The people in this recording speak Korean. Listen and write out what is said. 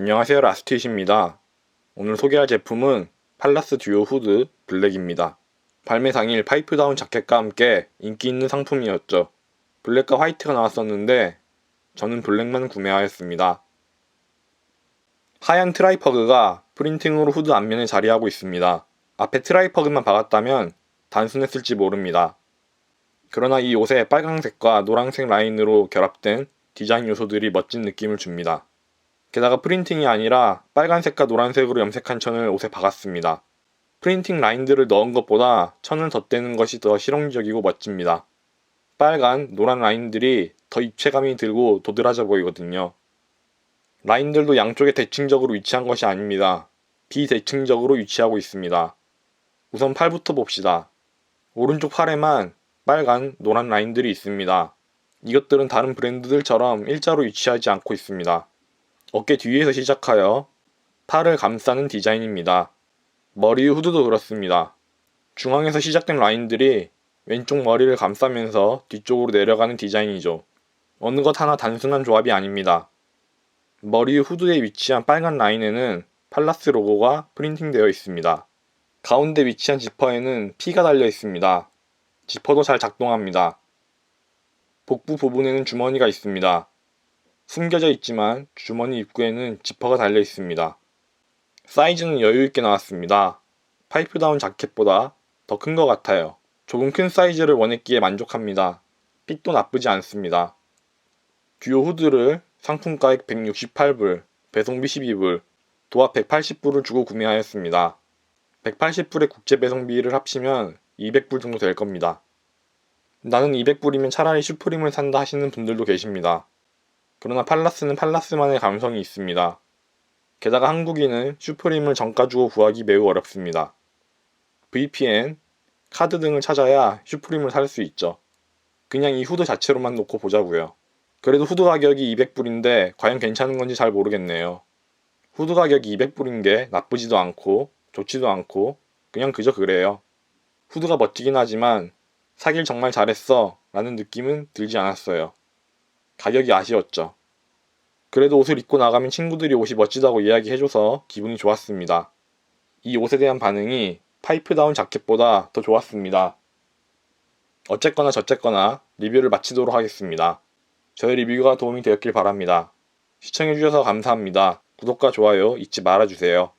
안녕하세요 라스트잇입니다. 오늘 소개할 제품은 팔라스 듀오 후드 블랙입니다. 발매 당일 파이프 다운 자켓과 함께 인기 있는 상품이었죠. 블랙과 화이트가 나왔었는데 저는 블랙만 구매하였습니다. 하얀 트라이퍼그가 프린팅으로 후드 앞면에 자리하고 있습니다. 앞에 트라이퍼그만 박았다면 단순했을지 모릅니다. 그러나 이 옷에 빨강색과 노란색 라인으로 결합된 디자인 요소들이 멋진 느낌을 줍니다. 게다가 프린팅이 아니라 빨간색과 노란색으로 염색한 천을 옷에 박았습니다. 프린팅 라인들을 넣은 것보다 천을 덧대는 것이 더 실용적이고 멋집니다. 빨간, 노란 라인들이 더 입체감이 들고 도드라져 보이거든요. 라인들도 양쪽에 대칭적으로 위치한 것이 아닙니다. 비대칭적으로 위치하고 있습니다. 우선 팔부터 봅시다. 오른쪽 팔에만 빨간, 노란 라인들이 있습니다. 이것들은 다른 브랜드들처럼 일자로 위치하지 않고 있습니다. 어깨 뒤에서 시작하여 팔을 감싸는 디자인입니다. 머리 후드도 그렇습니다. 중앙에서 시작된 라인들이 왼쪽 머리를 감싸면서 뒤쪽으로 내려가는 디자인이죠. 어느 것 하나 단순한 조합이 아닙니다. 머리 후드에 위치한 빨간 라인에는 팔라스 로고가 프린팅되어 있습니다. 가운데 위치한 지퍼에는 P가 달려 있습니다. 지퍼도 잘 작동합니다. 복부 부분에는 주머니가 있습니다. 숨겨져 있지만 주머니 입구에는 지퍼가 달려 있습니다. 사이즈는 여유있게 나왔습니다. 파이프 다운 자켓보다 더 큰 것 같아요. 조금 큰 사이즈를 원했기에 만족합니다. 핏도 나쁘지 않습니다. 듀오 후드를 상품가액 168불, 배송비 12불, 도합 180불을 주고 구매하였습니다. 180불의 국제 배송비를 합치면 200불 정도 될 겁니다. 나는 200불이면 차라리 슈프림을 산다 하시는 분들도 계십니다. 그러나 팔라스는 팔라스만의 감성이 있습니다. 게다가 한국인은 슈프림을 정가 주고 구하기 매우 어렵습니다. VPN, 카드 등을 찾아야 슈프림을 살 수 있죠. 그냥 이 후드 자체로만 놓고 보자고요. 그래도 후드 가격이 200불인데 과연 괜찮은 건지 잘 모르겠네요. 후드 가격이 200불인 게 나쁘지도 않고 좋지도 않고 그냥 그저 그래요. 후드가 멋지긴 하지만 사길 정말 잘했어 라는 느낌은 들지 않았어요. 가격이 아쉬웠죠. 그래도 옷을 입고 나가면 친구들이 옷이 멋지다고 이야기해줘서 기분이 좋았습니다. 이 옷에 대한 반응이 파이프 다운 자켓보다 더 좋았습니다. 어쨌거나 저쨌거나 리뷰를 마치도록 하겠습니다. 저의 리뷰가 도움이 되었길 바랍니다. 시청해주셔서 감사합니다. 구독과 좋아요 잊지 말아주세요.